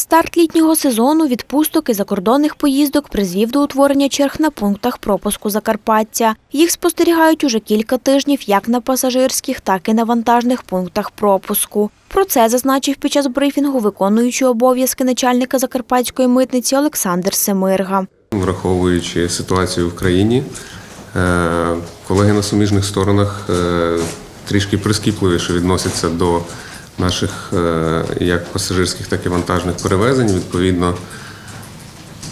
Старт літнього сезону відпусток і закордонних поїздок призвів до утворення черг на пунктах пропуску Закарпаття. Їх спостерігають уже кілька тижнів як на пасажирських, так і на вантажних пунктах пропуску. Про це зазначив під час брифінгу виконуючий обов'язки начальника закарпатської митниці Олександр Семирга. Враховуючи ситуацію в країні, е, колеги на суміжних сторонах е, трішки прискіпливіше відносяться до наших е, як пасажирських, так і вантажних перевезень. Відповідно,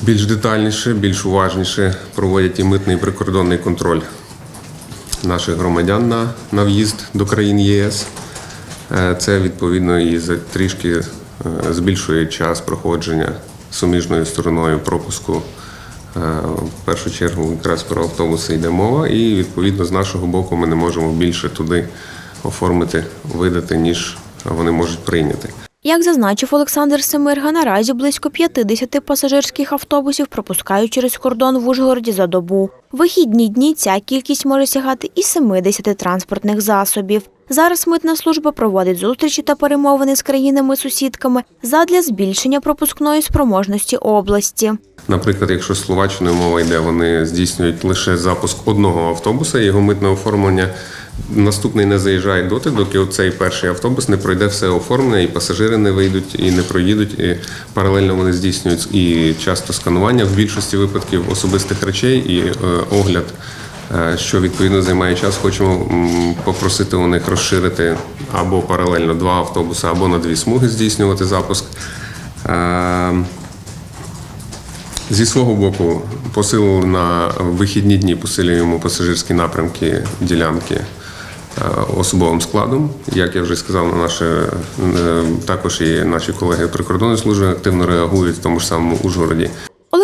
більш детальніше, більш уважніше проводять і митний і прикордонний контроль наших громадян на, на в'їзд до країн ЄС. Е, Це відповідно і трішки е, збільшує час проходження суміжною стороною пропуску. В першу чергу якраз про автобуси йде мова, і відповідно з нашого боку ми не можемо більше туди оформити, видати, ніж вони можуть прийняти. Як зазначив Олександр Семирга, наразі близько 50 пасажирських автобусів пропускають через кордон в Ужгороді за добу. Вихідні дні ця кількість може сягати і 70 транспортних засобів. Зараз митна служба проводить зустрічі та перемовини з країнами-сусідками задля збільшення пропускної спроможності області. Наприклад, якщо Словаччиною мова йде, вони здійснюють лише запуск одного автобуса, його митне оформлення. Наступний не заїжджає доти, доки цей перший автобус не пройде все оформлення, і пасажири не вийдуть і не проїдуть. І паралельно вони здійснюють і часто сканування в більшості випадків особистих речей і е, огляд, е, що відповідно займає час. Хочемо попросити у них розширити або паралельно два автобуси, або на дві смуги здійснювати запуск. Зі свого боку, посилили на вихідні дні, посилюємо пасажирські напрямки ділянки е, особовим складом. Як я вже сказав, на наше е, також і наші колеги прикордонної служби активно реагують в тому ж самому Ужгороді.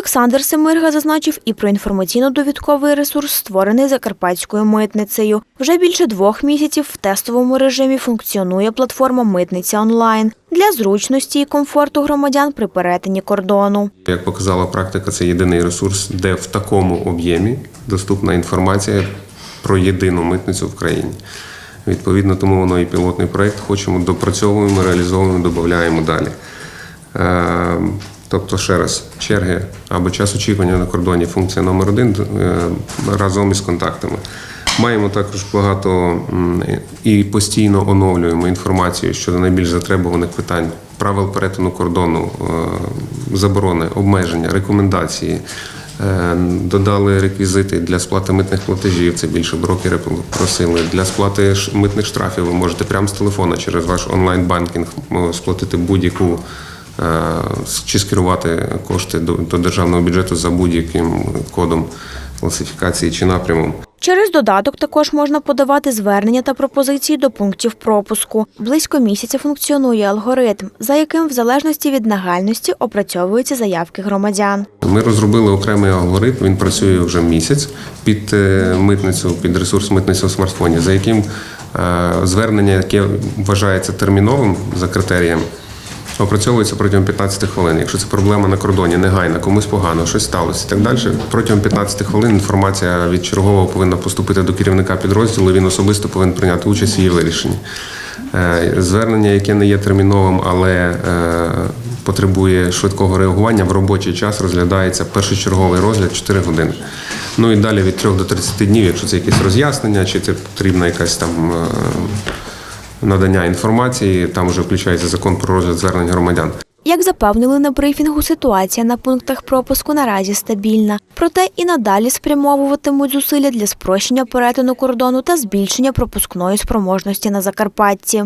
Олександр Семирга зазначив і про інформаційно-довідковий ресурс, створений Закарпатською митницею. Вже більше двох місяців в тестовому режимі функціонує платформа Митниця онлайн для зручності і комфорту громадян при перетині кордону. Як показала практика, це єдиний ресурс, де в такому об'ємі доступна інформація про єдину митницю в країні. Відповідно, тому воно і пілотний проєкт. Хочемо допрацьовуємо, реалізовуємо, додаємо далі. Тобто, ще раз, черги або час очікування на кордоні функція номер один е, разом із контактами. Маємо також багато і постійно оновлюємо інформацію щодо найбільш затребуваних питань правил перетину кордону, е, заборони, обмеження, рекомендації. Е, Додали реквізити для сплати митних платежів. Це більше брокери просили. Для сплати митних штрафів ви можете прямо з телефона через ваш онлайн-банкінг е, сплатити будь-яку чи скерувати кошти до, державного бюджету за будь-яким кодом класифікації чи напрямом. Через додаток також можна подавати звернення та пропозиції до пунктів пропуску. Близько місяця функціонує алгоритм, за яким в залежності від нагальності опрацьовуються заявки громадян. Ми розробили окремий алгоритм. Він працює вже місяць під е, митницю, під ресурс митниці у смартфоні, за яким е, звернення, яке вважається терміновим за критерієм, опрацьовується протягом 15 хвилин. Якщо це проблема на кордоні, негайна, комусь погано, щось сталося і так далі. Протягом 15 хвилин інформація від чергового повинна поступити до керівника підрозділу. Він особисто повинен прийняти участь в її вирішенні. Е, Звернення, яке не є терміновим, але е, потребує швидкого реагування, в робочий час розглядається першочерговий розгляд 4 години. Ну і далі від 3 до 30 днів, якщо це якесь роз'яснення, чи це потрібна якась там е, надання інформації, там вже включається закон про розгляд звернень громадян. Як запевнили на брифінгу, ситуація на пунктах пропуску наразі стабільна. Проте і надалі спрямовуватимуть зусилля для спрощення перетину кордону та збільшення пропускної спроможності на Закарпатті.